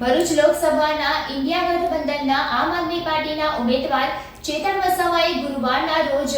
ભરૂચ લોકસભાના ઇન્ડિયા ગઠબંધનના આમ આદમી પાર્ટીના ઉમેદવાર ચેતન વસાવાએ ગુરુવારના રોજ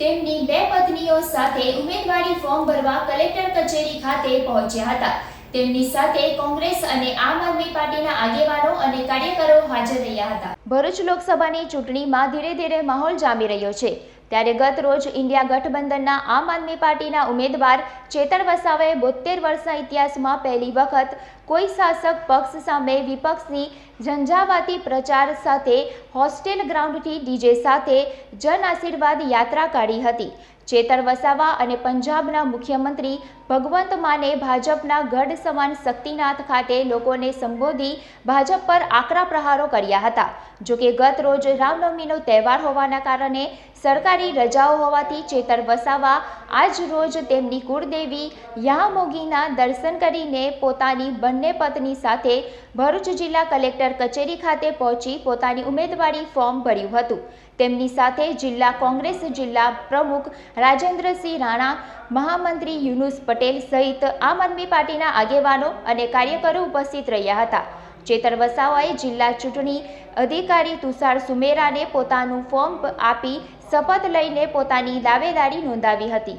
તેમની બે પત્નીઓ સાથે ઉમેદવારી ફોર્મ ભરવા કલેક્ટર કચેરી ખાતે પહોંચ્યા હતા. તેમની સાથે કોંગ્રેસ અને આમ આદમી પાર્ટીના આગેવાનો અને કાર્યકરો હાજર રહ્યા હતા. ભરૂચ લોકસભાની ચૂંટણીમાં ધીરે ધીરે માહોલ જામી રહ્યો છે. ત્યારે ગત રોજ ઇન્ડિયા ગઠબંધનના આમ આદમી પાર્ટીના ઉમેદવાર ચેતન વસાવાએ બોતેર વર્ષના ઇતિહાસમાં પહેલી વખત કોઈ શાસક પક્ષ સામે વિપક્ષની ઝંઝાવાતી પ્રચાર સાથે હોસ્ટેલ ગ્રાઉન્ડથી ડીજે સાથે જન આશીર્વાદ યાત્રા કાઢી હતી. ચેતર વસાવા અને પંજાબના મુખ્યમંત્રી ભગવંત માને ભાજપના ગઢ સમાન શક્તિનાથ ખાતે લોકોને સંબોધી ભાજપ પર આકરા પ્રહારો કર્યા હતા. જોકે ગત રોજ રામનવમીનો તહેવાર હોવાના કારણે સરકારી રજાઓ હોવાથી ચેતર વસાવા આજ રોજ તેમની કુળદેવી યામોગીના દર્શન કરીને પોતાની બંને પત્ની સાથે ભરૂચ જિલ્લા કલેક્ટર કચેરી ખાતે પહોંચી પોતાની ઉમેદવારી ફોર્મ ભર્યું હતું. તેમની સાથે જિલ્લા કોંગ્રેસ જિલ્લા પ્રમુખ રાજેન્દ્રસિંહ રાણા, મહામંત્રી યુનુસ પટેલ સહિત આમ આદમી પાર્ટીના આગેવાનો અને કાર્યકરો ઉપસ્થિત રહ્યા હતા. ચેતર વસાવાએ જિલ્લા ચૂંટણી અધિકારી તુષાર સુમેરાને પોતાનું ફોર્મ આપી શપથ લઈને પોતાની દાવેદારી નોંધાવી હતી.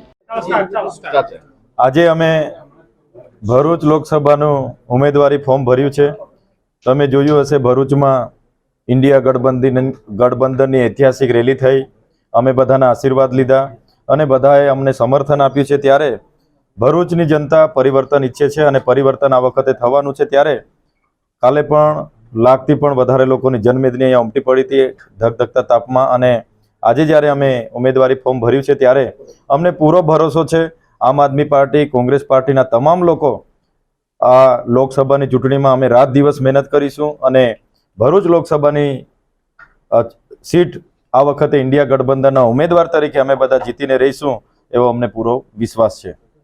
આજે અમે ભરૂચ લોકસભાનું ઉમેદવારી ફોર્મ ભર્યું છે. તમે જોયું હશે ભરૂચમાં ઇન્ડિયા ગઠબંધન ગઠબંધનની ઐતિહાસિક રેલી થઈ. અમે બધાના આશીર્વાદ લીધા અને બધાએ અમને સમર્થન આપ્યું છે ત્યારે ભરૂચની જનતા પરિવર્તન ઈચ્છે છે અને પરિવર્તન આ વખતે થવાનું છે ત્યારે કાલે પણ લાખથી પણ વધારે લોકોની જનમેદની અહીંયા ઉમટી પડી હતી ધગધગતા તાપમાં અને આજે જ્યારે અમે ઉમેદવારી ફોર્મ ભર્યું છે ત્યારે અમને પૂરો ભરોસો છે. આમ આદમી પાર્ટી, કોંગ્રેસ પાર્ટીના તમામ લોકો આ લોકસભાની ચૂંટણીમાં અમે રાત દિવસ મહેનત કરીશું અને ભરૂચ લોકસભાની સીટ આ વખતે ઇન્ડિયા ગઠબંધનના ઉમેદવાર તરીકે અમે બધા જીતીને રહીશું એવો અમને પૂરો વિશ્વાસ છે.